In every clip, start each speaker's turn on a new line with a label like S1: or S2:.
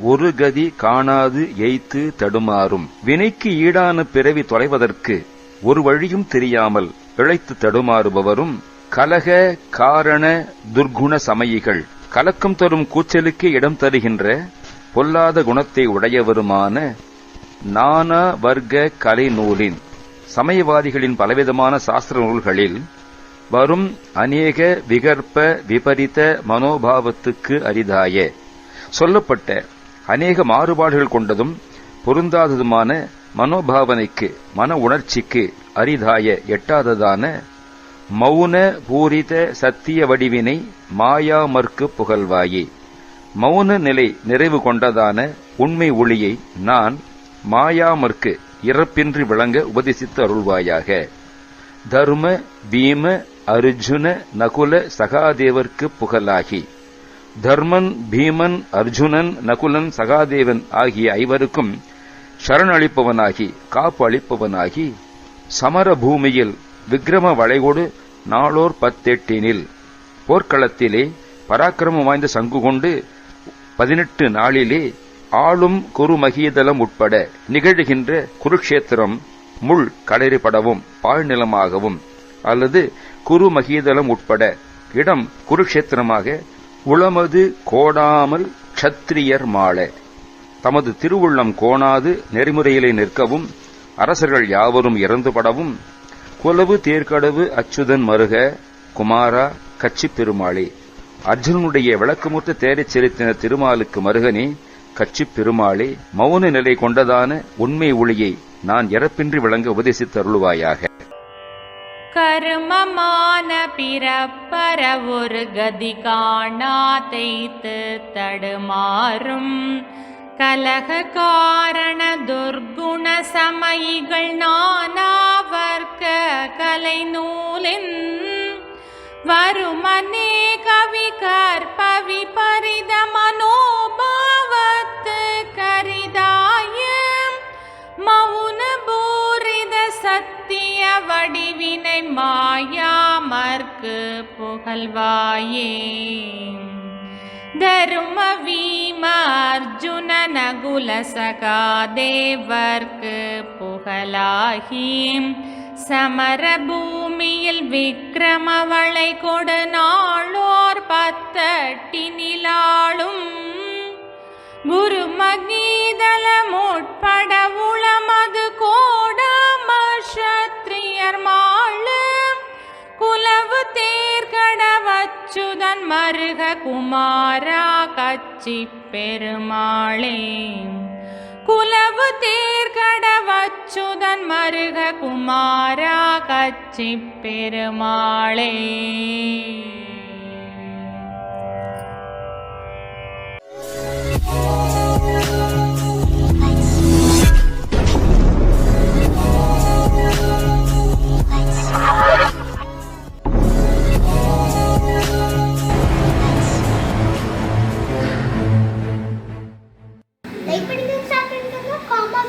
S1: ஒரு கதி காணாது எய்த்து தடுமாறும். வினைக்கு ஈடான பிறவி தொலைவதற்கு ஒரு வழியும் தெரியாமல் இழைத்து தடுமாறுபவரும் கலக காரண துர்குண சமயிகள். கலக்கம் தரும் கூச்சலுக்கு இடம் தருகின்ற பொல்லாத குணத்தை உடையவருமான நானா வர்க்க கலை நூலின் சமயவாதிகளின் பலவிதமான சாஸ்திர நூல்களில் வரும் அநேக விகற்ப விபரித மனோபாவத்துக்கு அரிதாய சொல்லப்பட்ட அநேக மாறுபாடுகள் கொண்டதும் பொருந்தாததுமான மனோபாவனைக்கு மன உணர்ச்சிக்கு அரிதாய எட்டாததான மௌன பூரித சத்திய வடிவினை மாயாமற்கு புகழ்வாயே. மௌன நிலை நிறைவு கொண்டதான உண்மை ஒளியை நான் மாயாமற்கு இறப்பின்றி விளங்க உபதேசித்து அருள்வாயாக. தர்ம பீம அர்ஜுன நகுல சகாதேவர்க்கு புகழாகி. தர்மன் பீமன் அர்ஜுனன் நகுலன் சகாதேவன் ஆகிய ஐவருக்கும் சரணளிப்பவனாகி காப்பு அளிப்பவனாகி சமர பூமியில் விக்ரம வளைகோடு நாளோர் பத்தெட்டினில் போர்க்களத்திலே பராக்கிரமம் வாய்ந்த சங்கு கொண்டு பதினெட்டு நாளிலே ஆளும் குருமகிதலம் உட்பட நிகழ்கின்ற குருக்ஷேத்திரம் முள் களறிப்படவும் பாழ்நிலமாகவும் அல்லது குருமகீதலம் உட்பட இடம் குருக்ஷேத்திரமாக உளமது கோடாமல் க்ஷத்திரியர் மாள. தமது திருவுள்ளம் கோணாது நெறிமுறையிலே நிற்கவும் அரசர்கள் யாவரும் இறந்துபடவும் குலவு தேர்கடவு அச்சுதன் மருக குமாரா கச்சி பெருமாளே. அர்ஜுனனுடைய விளக்கமுற்ற தேரைச் செலுத்தின திருமாலுக்கு மருகனே கச்சி பெருமாளே மௌன நிலை கொண்டதான உண்மை ஒளியை நான் இறப்பின்றி விளங்க உபதேசித்தருளுவாயாக.
S2: கருமமான பிறப்பற ஒரு கதி காணா தைத்து தடுமாறும். கலக காரண துர்குண சமயிகள் நானாவர்க்க கலை நூலின் வருமனே வினை மாயாமற்கு புகழ்வாயே. தரும வீம அர்ஜுன நகுல சகாதேவர்க்கு புகழாகி சமரபூமியில் விக்ரமவளை கொடு நாளோர் பத்தட்டினிலாளும் குரு மகீதலம் உட்பட உளமது கோடமஷத்ரியர் மாள அச்சுதன் மருக குமாரா கச்சி பெருமாளே. குலவு தேர்கடவச்சுதன் மருக குமாரா கச்சி பெருமாளே.
S3: Oh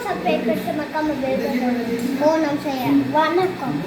S3: சப்ஸ்கிரைப் பண்ணுங்க மறக்காம பெல் பட்டன் ஓ நம்ம செய்ய வணக்கம்